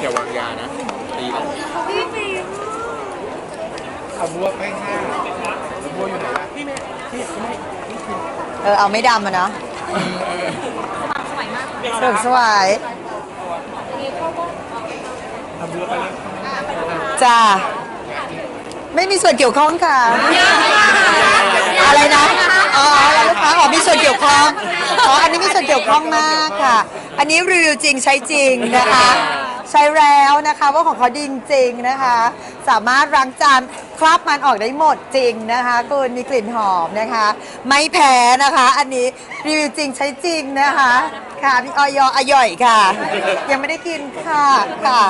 อย่าวางยานะตีนะพี่ฟิล์มเอาบัวไปห้าบัวอยู่ไหนล่ะพี่แม่ที่ไม่เออเอาไม่ดำอะเนาะสมัยมากสวยสวยเอาบัวไปเลยจ้าไม่มีส่วนเกี่ยวข้องค่ะ อะไรนะ อ๋ออะไรลูกค้าอ๋อมีส่วนเกี่ยวข้อง อ๋อ อันนี้มีส่วนเกี่ยวข้องมากค่ะ อันนี้รีวิวจริงใช้จริงนะคะ ใช้แล้วนะคะว่าของเขาดีจริงๆนะคะ สามารถล้างจานคราบมันออกได้หมดจริงนะคะคุณมีกลิ่นหอมนะคะ ไม่แพ้นะคะ อันนี้รีวิวจริงใช้จริงนะคะ ค่ะมีออยอร่อยค่ะ ยังไม่ได้กินค่ะค่ะ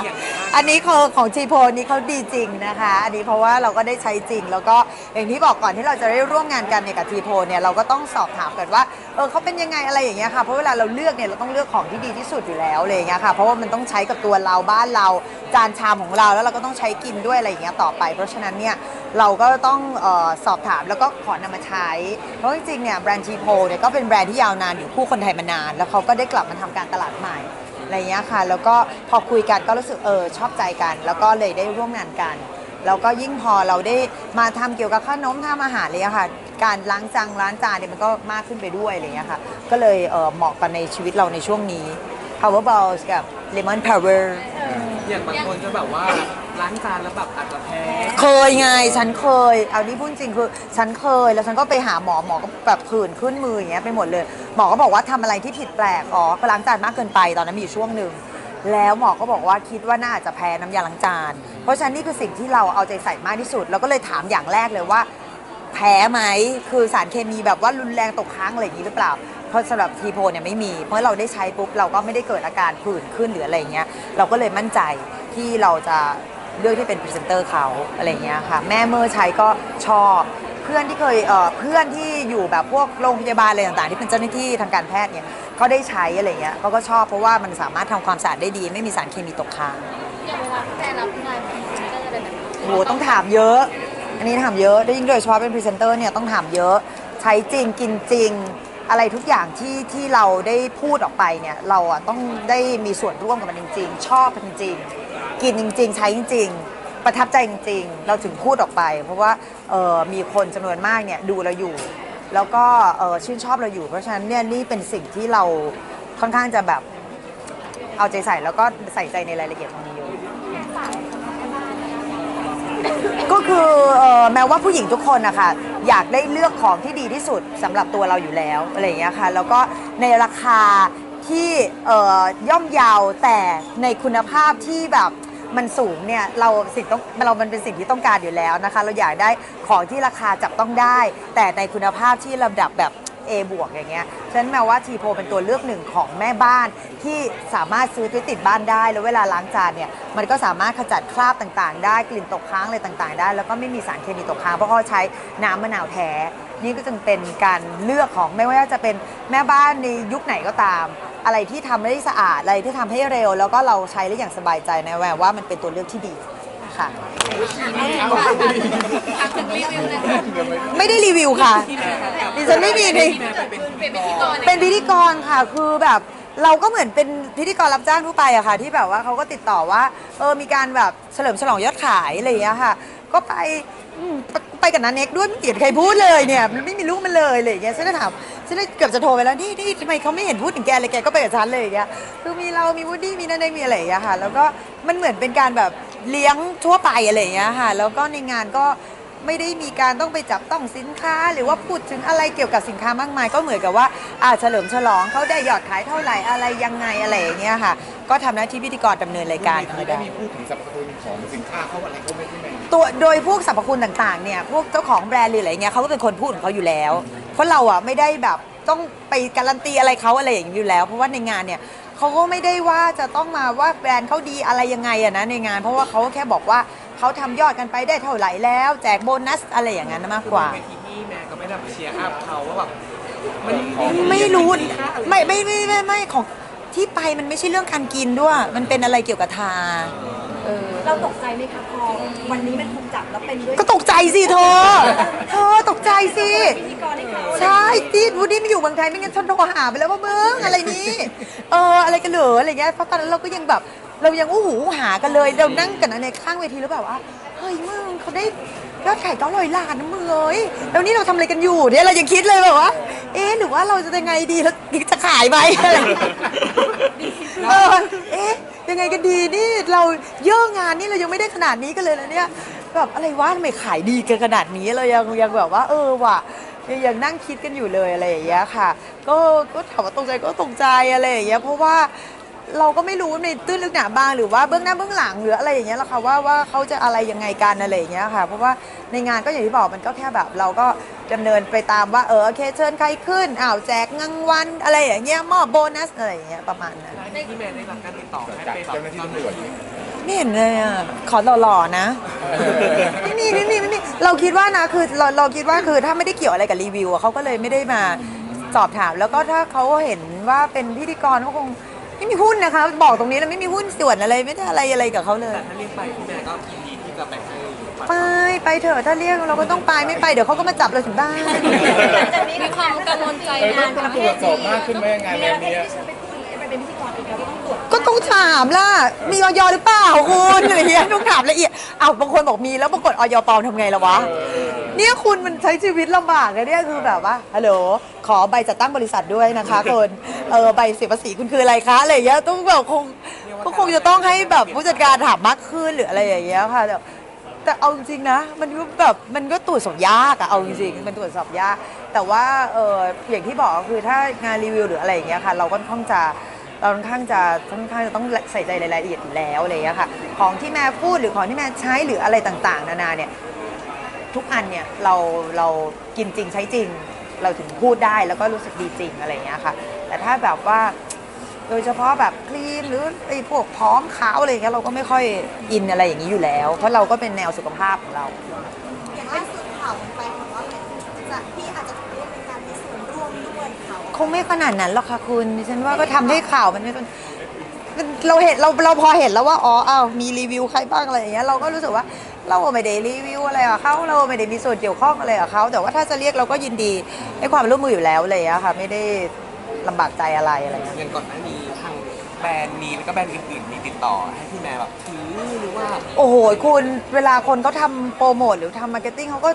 อันนี้คือของทีโพนี้เขาดีจริงนะคะ อันนี้เพราะว่าเราก็ได้ใช้จริง แล้วก็อย่างที่บอกก่อนที่เราจะได้ร่วมงานกันเนี่ยกับทีโพเนี่ยเราก็ต้องสอบถามกันว่าเออเขาเป็นยังไงอะไรอย่างเงี้ยค่ะเพราะเวลาเราเลือกเนี่ยเราต้องเลือกของที่ดีที่สุดอยู่แล้วอะไรอย่างเงี้ยค่ะเพราะว่ามันต้องใช้กับตัวเราบ้านเราจานชามของเราแล้วเราก็ต้องใช้กินด้วยอะไรอย่างเงี้ยต่อไป เพราะฉะนั้นเนี่ยเราก็ต้องเออสอบถามแล้วก็ขอนำมาใช้ เพราะจริงๆเนี่ยแบรนด์ทีโพเนี่ยก็เป็นแบรนด์ที่ยาวนานอยู่คู่คนไทยมานาน แล้วเขาก็ได้กลับมาทำการตลาดใหม่ อะไรเงี้ยค่ะ แล้วก็พอคุยกันก็รู้สึกเออชอบใจกัน แล้วก็เลยได้ร่วมงานกัน แล้วก็ยิ่งพอเราได้มาทำเกี่ยวกับขนมทำอาหารเลยอะค่ะ การล้างจังล้างจานเนี่ยมันก็มากขึ้นไปด้วยอะไรเงี้ยค่ะ ก็เลยเออเหมาะกันในชีวิตเราในช่วงนี้ Power Balls กับ Lemon Power อย่างบางคนจะแบบว่า ล้างจานแล้วแบบอาจจะแพ้เคยไง ฉันเคย เอานี่พูดจริงคือฉันเคย แล้วฉันก็ไปหาหมอหมอก็แบบผื่นขึ้นมืออย่างเงี้ยไปหมดเลย หมอก็บอกว่าทำอะไรที่ผิดแปลกอ๋อก็ล้างจานมากเกินไปตอนนั้นมีอยู่ช่วงหนึ่งแล้วหมอก็บอกว่าคิดว่าน่าจะแพ้น้ำยาล้างจาน เพราะฉะนั้นนี่คือสิ่งที่เราเอาใจใส่มากที่สุดเราก็เลยถามอย่างแรกเลยว่า แพ้ไหมคือสารเคมีแบบว่ารุนแรงตกค้างอะไรอย่างนี้หรือเปล่า เพราะสำหรับทีโพเนี่ยไม่มี เพราะเราได้ใช้ปุ๊บเราก็ไม่ได้เกิดอาการผื่นขึ้นหรืออะไรอย่างเงี้ยเราก็เลยมั่นใจที่เราจะ เลือกที่เป็นพรีเซนเตอร์เขาอะไรอย่างเงี้ยค่ะแม่เมื่อใช้ก็ชอบ เพื่อนที่เคยเอ่อเพื่อนที่อยู่แบบพวกโรงพยาบาลอะไรต่างๆ ที่เป็นเจ้าหน้าที่ทางการแพทย์เนี่ยเขาได้ใช้อะไรอย่างเงี้ยเขาก็ชอบเพราะว่ามันสามารถทำความสะอาดได้ดี ไม่มีสารเคมีตกค้าง อย่างเวลาที่แฟนรับงานพรีเซนเตอร์อะไรแบบนี้โหต้องถามเยอะ อันนี้ถามเยอะได้ยิ่งโดยเฉพาะเป็นพรีเซนเตอร์เนี่ยต้องถามเยอะ ใช้จริงกินจริง อะไรทุกอย่างที่ที่เราได้พูดออกไปเนี่ย เราอะต้องได้มีส่วนร่วมกับมันจริง ๆ ชอบมันจริงๆ กินจริง ๆ ใช้จริง ๆ ประทับใจจริง ๆ เราถึงพูดออกไป เพราะว่าเอ่อมีคนจำนวนมากเนี่ยดูเราอยู่ แล้วก็เอ่อชื่นชอบเราอยู่ เพราะฉะนั้นเนี่ยนี่เป็นสิ่งที่เราค่อนข้างจะแบบเอาใจใส่แล้วก็ใส่ใจในรายละเอียดตรงนี้เยอะ ก็คือเอ่อแม้ว่าผู้หญิงทุกคนนะคะอยากได้เลือกของที่ดีที่สุดสำหรับตัวเราอยู่แล้วอะไรอย่างเงี้ยค่ะ แล้วก็ในราคาที่เอ่อย่อมเยาวแต่ในคุณภาพที่แบบ มันสูงเนี่ยเราสิ่งต้องเรามันเป็นสิ่งที่ต้องการอยู่แล้วนะคะ เราอยากได้ของที่ราคาจับต้องได้ แต่ในคุณภาพที่ระดับแบบ A บวกอย่างเงี้ยฉะนั้นแม้ว่าทีโพเป็นตัวเลือกหนึ่งของแม่บ้านที่สามารถซื้อไปติดบ้านได้ แล้วเวลาล้างจานเนี่ยมันก็สามารถขจัดคราบต่างๆ ได้กลิ่นตกค้างอะไรต่างๆ ได้ แล้วก็ไม่มีสารเคมีตกค้างเพราะเขาใช้น้ำมะนาวแท้นี่ก็จึงเป็นการเลือกของไม่ว่าจะเป็นแม่บ้านในยุคไหนก็ตาม อะไรที่ทำให้สะอาดอะไรที่ทำให้เร็ว แล้วก็เราใช้ได้อย่างสบายใจนะแววว่ามันเป็นตัวเลือกที่ดีค่ะ ถามถึงรีวิวเลยค่ะไม่ได้รีวิวค่ะดิฉันไม่มีใน เป็นพิธีกรเป็นพิธีกรค่ะคือแบบเราก็เหมือนเป็นพิธีกรรับจ้างทั่วไปอะค่ะ ที่แบบว่าเขาก็ติดต่อว่าเออมีการแบบเฉลิมฉลองยอดขายอะไรอย่างเงี้ยค่ะ ก็ไปอืมไปไปกับนันเน็กด้วยไม่เห็นใครพูดเลยเนี่ยมันไม่มีลูกมันเลยอะไรอย่างเงี้ยฉันก็ถาม ฉันก็เกือบจะโทรไปแล้วนี่นี่ทำไมเขาไม่เห็นพูดถึงแกเลยแกก็ไปกับฉันเลยอย่างเงี้ยคือมีเรามีวูดดี้มีนันเน็กมีอะไรอย่างเงี้ยค่ะ แล้วก็มันเหมือนเป็นการแบบเลี้ยงทั่วไปอะไรอย่างเงี้ยค่ะแล้วก็ในงานก็ไม่ได้มีการต้องไปจับต้องสินค้า หรือว่าพูดถึงอะไรเกี่ยวกับสินค้ามากมาย ก็เหมือนกับว่าอาเฉลิมฉลองเขาได้ยอดขายเท่าไหร่อะไรยังไงอะไรอย่างเงี้ยค่ะ ก็ทำหน้าที่พิธีกรดำเนินรายการไม่ได้มีพูดถึงสรรพคุณของสินค้าเขาอะไรเขาไม่ได้ไหมตัวโดยพวกสรรพคุณต่างๆเนี่ยพวกเจ้าของแบรนด์หรืออะไรเงี้ยเขาก็เป็นคนพูดของเขาอยู่แล้ว เพราะเราอะไม่ได้แบบต้องไปการันตีอะไรเขาอะไรอย่างนี้อยู่แล้ว เพราะว่าในงานเนี่ยเขาก็ไม่ได้ว่าจะต้องมาว่าแบรนด์เขาดีอะไรยังไงอะนะในงาน เพราะว่าเขาก็แค่บอกว่าเขาทำยอดกันไปได้เท่าไหร่แล้ว แจกโบนัสอะไรอย่างนั้นมากกว่าเวทีนี่แม่ก็ไม่ได้แบบเชียร์อัพเขาว่าแบบมันไม่รู้ไม่ไม่ไม่ไม่ไม่ของที่ไปมันไม่ใช่เรื่องการกินด้วย มันเป็นอะไรเกี่ยวกับทา เออ เราตกใจไหมคะพอวันนี้มันถูกจับแล้วเป็นด้วยก็ตกใจสิเธอ เธอตกใจสิ พิธีกรให้เขาใช่ที่วูดดี้ไม่อยู่เมืองไทยไม่งั้นฉันโทรหาไปแล้วว่ามึงอะไรนี้ เอออะไรกันเหรออะไรเงี้ยเพราะตอนนั้นเราก็ยังแบบเรายังอู้หูอู้หากันเลยเรานั่งกันในข้างเวทีแล้วแบบว่าเฮ้ยมึงเขาได้ยอดขายเก้าร้อยล้านนะมึงเอ้ยแล้วนี่เราทำอะไรกันอยู่เนี่ยเรายังคิดเลยแบบว่าเอ๊ะหรือว่าเราจะยังไงดีแล้วจะขายไหมอะไรอย่างเงี้ยเออเอ๊ะ ยังไงกันดีนี่เราเยอะงานนี่เรายังไม่ได้ขนาดนี้กันเลยนะเนี่ยแบบอะไรวะทำไมขายดีกันขนาดนี้เรายังยังแบบว่า เออว่ะยังยังนั่งคิดกันอยู่เลยอะไรอย่างเงี้ยค่ะ ก็ก็ถามว่าตกใจก็ตกใจอะไรอย่างเงี้ยเพราะว่า เราก็ไม่รู้ในตื้นลึกหนาบางหรือว่าเบื้องหน้าเบื้องหลังหรืออะไรอย่างเงี้ยหรอกค่ะว่าว่าเขาจะอะไรยังไงกันอะไรอย่างเงี้ยค่ะ เพราะว่าในงานก็อย่างที่บอกมันก็แค่แบบ เราก็ดำเนินไปตามว่าเออโอเคเชิญใครขึ้นอ้าวแจกเงินวันอะไรอย่างเงี้ยมอบโบนัสอะไรอย่างเงี้ยประมาณนั้นแล้วที่แม่ได้รับการติดต่อให้จากไปแบบเจ้าหน้าที่ตำรวจนี่ไม่เห็นเลยอะขอหล่อๆนะไม่มีไม่มีไม่มีเราคิดว่านะคือเราเราคิดว่าคือถ้าไม่ได้เกี่ยวอะไรกับรีวิวอะเขาก็เลยไม่ได้มาสอบถาม แล้วก็ถ้าเขาเห็นว่าเป็นพิธีกรเขาคง ไม่มีหุ้นนะคะ บอกตรงนี้นะไม่มีหุ้นส่วนอะไรไม่ได้อะไรอะไรกับเขาเลย แต่ถ้าเรียกไปพี่แม่ก็ยินดีที่จะแบ่งให้ไปไปเถอะถ้าเรียกเราก็ต้องไปไม่ไปเดี๋ยวเขาก็มาจับเราถึงบ้านมีความกังวลใจเออนาต้อนงตรวจสอบมากขึ้นไหมงานแบบนี้ที่ฉันไปพูดไปเป็นพิธีกรอีกแล้วก็ต้องตรวจก็ต้องถามล่ะ มีออยหรือเปล่าคุณอะไรเงี้ยต้องถามละเอียดอ้าวบางคนบอกมีแล้วปรากฏออยปลอมทำไงล่ะวะ เนี่ยคุณมันใช้ชีวิตลำบากเลยเนี่ยคือแบบว่าฮัลโหลขอใบจัดตั้งบริษัทด้วยนะคะคุณเออใบเสียภาษีคุณคืออะไรคะอะไรอย่างเงี้ยต้องแบบคงก็คงจะต้องให้แบบผู้จัดการถามมากขึ้นหรืออะไรอย่างเงี้ยค่ะแต่แต่เอาจริงๆนะ มันก็แบบมันก็ตรวจสอบยากอะเอาจริงๆมันตรวจสอบยาก แต่ว่าเอออย่างที่บอกก็คือถ้างานรีวิวหรืออะไรอย่างเงี้ยค่ะ เราก็ค่อนข้างจะเราค่อนข้างจะค่อนข้างจะต้องใส่ใจรายละเอียดอยู่แล้วอะไรอย่างเงี้ยค่ะ ของที่แม่พูดหรือของที่แม่ใช้หรืออะไรต่างๆ นานาเนี่ย ทุกอันเนี่ยเราเรากินจริงใช้จริง เราถึงพูดได้แล้วก็รู้สึกดีจริงอะไรอย่างเงี้ยค่ะ แต่ถ้าแบบว่าโดยเฉพาะแบบคลีนหรือไอ้พวกพร้อมขาวอะไรอย่างเงี้ยเราก็ไม่ค่อยอินอะไรอย่างนี้อยู่แล้ว เพราะเราก็เป็นแนวสุขภาพของเรา อย่างล่าสุดข่าวมันไปบอกว่าจะพี่อาจจะถูกเรียกเป็นการมีส่วนร่วมด้วยเขา คงไม่ขนาดนั้นหรอกค่ะคุณดิฉันว่าก็ทำให้ข่าวมันไม่เป็นมันเราเห็นเราเราพอเห็นแล้วว่าอ๋ออ้าวมีรีวิวใครบ้างอะไรอย่างเงี้ยเราก็รู้สึกว่า เราไม่ได้รีวิวอะไรกับเขาเราไม่ได้มีส่วนเกี่ยวข้องอะไรกับเขาแต่ว่าถ้าจะเรียกเราก็ยินดีให้ความร่วมมืออยู่แล้วเลยอะค่ะ ไม่ได้ลำบากใจอะไรอะไรอย่างเงี้ยเงินก่อนหน้านี้ทางแบรนด์นี้แล้วก็แบรนด์อื่นๆมีติดต่อให้พี่แม่แบบถือหรือว่า โอ้โห คุณเวลาคนเขาทำโปรโมทหรือทำมาร์เก็ตติ้งเขาก็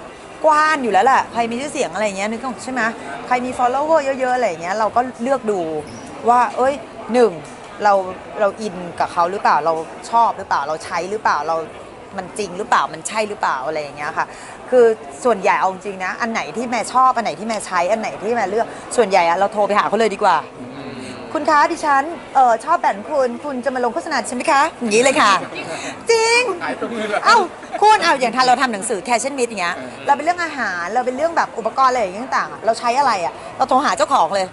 กว้านอยู่แล้วแหละใครมีชื่อเสียงอะไรอย่างเงี้ยนึกออกใช่ไหมใครมี follower เยอะๆอะไรอย่างเงี้ยเราก็เลือกดูว่า เอ้ยหนึ่งเราเราอินกับเขาหรือเปล่าเราชอบหรือเปล่าเราใช้หรือเปล่าเรา มันจริงหรือเปล่ามันใช่หรือเปล่าอะไรอย่างเงี้ยค่ะ คือส่วนใหญ่เอาจริงนะ อันไหนที่แม่ชอบอันไหนที่แม่ใช้อันไหนที่แม่เลือกส่วนใหญ่อะเราโทรไปหาเขาเลยดีกว่า คุณคะดิฉันเออชอบแบรนด์คุณคุณจะมาลงโฆษณาใช่ไหมคะอย่างนี้เลยค่ะ จริง ขายตรงมือเลย เอ้าคุณเอาอย่างทานเราทำหนังสือแคชเช่นมิดอย่างเงี้ยเราเป็นเรื่องอาหารเราเป็นเรื่องแบบอุปกรณ์อะไรอย่างเงี้ยต่างๆอะเราใช้อะไรอะ เราโทรหาเจ้าของเลย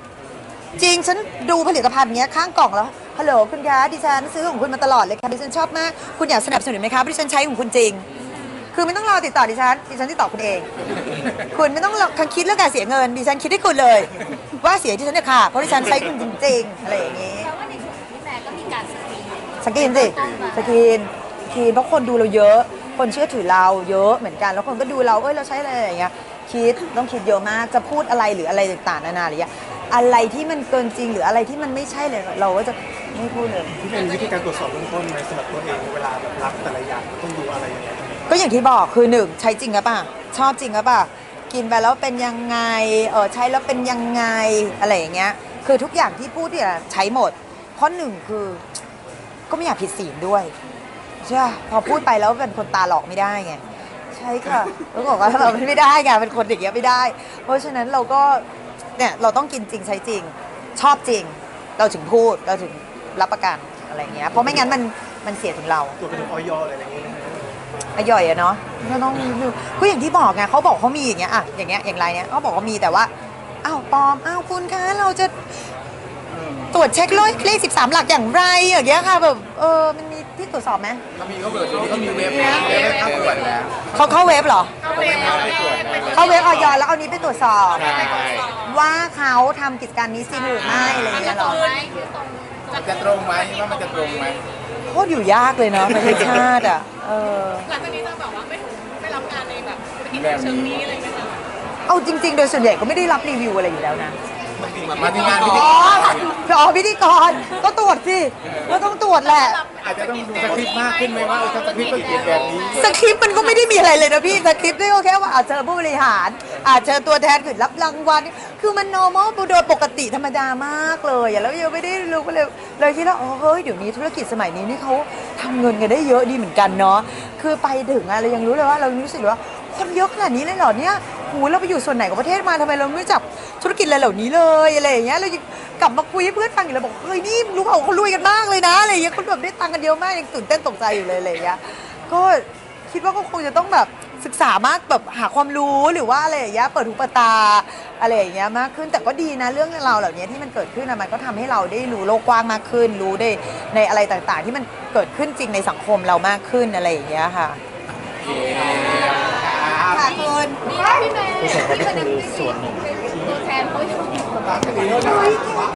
จริงฉันดูผลิตภัณฑ์เงี้ยข้างกล่องแล้ว ฮัลโหลคุณคะดิฉันซื้อของคุณมาตลอดเลยค่ะดิฉันชอบมากคุณอยากสนับสนุนไหมคะดิฉันใช้ของคุณจริง คือไม่ต้องรอติดต่อดิฉันดิฉันติดต่อคุณเอง คุณไม่ต้องรอคังคิดเรื่องการเสียเงินดิฉันคิดให้คุณเลย ว่าเสียที่ฉันเนี่ยค่ะเพราะดิฉันใช้คุณจริงๆอะไรอย่างนี้แปลว่าในส่วนของพี่แม่ก็มีการสกรีนสกรีนสิสกรีนสกรีนเพราะคนดูเราเยอะ คนเชื่อถือเราเยอะเหมือนกันแล้วคนก็ดูเราเอ้ยเราใช้อะไรอย่างเงี้ยคิดต้องคิดเยอะมากจะพูดอะไรหรืออะไรต่างๆนานาหรืออะไรอะไรที่มันเกินจริงหรืออะไรที่มันไม่ใช่เลยเราก็จะ ไม่พูดเลย ที่เป็นวิธีการตรวจสอบเบื้องต้นในสำหรับตัวเองเวลาแบบรับแต่ละอย่างต้องดูอะไรยังไงก็อย่างที่บอกคือหนึ่งใช้จริงหรือเปล่าชอบจริงหรือเปล่ากินไปแล้วเป็นยังไงเออใช้แล้วเป็นยังไงอะไรอย่างเงี้ย คือทุกอย่างที่พูดเนี่ยใช้หมด เพราะหนึ่งคือ ก็ไม่อยากผิดศีลด้วยใช่ปะพอพูดไปแล้วเป็นคนตาหลอกไม่ได้ไงใช่ค่ะแล้วบอกว่าเราไม่ได้ไงเป็นคนอย่างเงี้ยไม่ได้ เพราะฉะนั้นเราก็เนี่ยเราต้องกินจริงใช้จริง ชอบจริง เราถึงพูดเราถึง รับประกันอะไรเงี้ยเพราะไม่งั้นมันมันเสียถึงเราตัวเป็นออยอะไรอย่างเงี้ยนะฮะอร่อยอะเนาะก็ต้องดูก็อย่างที่บอกไงเขาบอกเขามีอย่างเงี้ยอะอย่างเงี้ยอย่างไรเนี้ยเขาบอกว่ามีแต่ว่าอ้าวปลอมอ้าวคุณคะเราจะตรวจเช็คเลขเลขสิบสามหลักอย่างไรอย่างเงี้ยค่ะแบบเออมันมีที่ตรวจสอบไหมเขามีเขาเบิดเดี๋ยวนี้เขามีเว็บนะเว็บเข้าตรวจแล้วเขาเข้าเว็บเหรอเขาไปเข้าไปตรวจแล้วเข้าเว็บออยแล้วเอานี้ไปตรวจสอบ ใช่ว่าเขาทำกิจการนี้จริงหรือไม่อะไรอย่างเงี้ยเหรอมั นจะตรงไหมว่ามันจะตรงไหมโคตรอยู่ยากเลยเนาะประเทศชาติอะเออ หลังจากนี้จะแบบว่าไม่ไม่รับงานในแบบธุรกิจแบบเชิงนี้นี้อะไรไหมคะเอาจริง ๆ โดยส่วนใหญ่ก็ไม่ได้รับรีวิวอะไรอยู่แล้วนะ มาที่งานพิธีอ๋ออ๋อพิธีกรก็ตรวจสิก็ต้องตรวจแหละ อาจจะต้องดูสคริปต์มากขึ้นไหมว่าเออถ้าสคริปต์ต้องเขียนแบบนี้สคริปต์มันก็ไม่ได้มีอะไรเลยนะพี่สคริปต์นี่ก็แค่ว่าอาจเจอผู้บริหาร อาจเจอตัวแทนขึ้นรับรางวัลคือมัน normal โดยปกติธรรมดามากเลยอะแล้วยังไม่ได้รู้ก็เลยเลยคิดว่าอ๋อเฮ้ยเดี๋ยวนี้ธุรกิจสมัยนี้นี่เขาทำเงินกันได้เยอะดีเหมือนกันเนาะคือไปถึงอะเรายังรู้เลยว่าเรารู้สึกว่าคนเยอะขนาดนี้เลยเหรอเนี่ยหูเราไปอยู่ส่วนไหนของประเทศมาทำไมเราไม่รู้จักธุรกิจอะไรเหล่านี้เลยอะไรอย่างเงี้ยเรายัง กลับมาคุยให้เพื่อนฟังอยู่เลยบอกเฮ้ยนี่รู้เปล่าเขารวยกันมากเลยนะอะไรอย่างเงี้ยเขาแบบได้ตังค์กันเยอะมากยังตื่นเต้นตกใจอยู่เลยอะไรอย่างเงี้ยก็คิดว่าก็คงจะต้องแบบศึกษามากแบบหาความรู้หรือว่าอะไรอย่างเงี้ยเปิดหูเปิดตาอะไรอย่างเงี้ยมากขึ้นแต่ก็ดีนะเรื่องราวเหล่านี้ที่มันเกิดขึ้นนะมันก็ทำให้เราได้รู้โลกกว้างมากขึ้น รู้ได้ในอะไรต่างๆ ที่มันเกิดขึ้นจริงในสังคมเรามากขึ้นอะไรอย่างเงี้ยค่ะค่ะคุณ นี่นะพี่เมย์ที่เป็นตัวแทนเขาอยู่ Cả cái gì?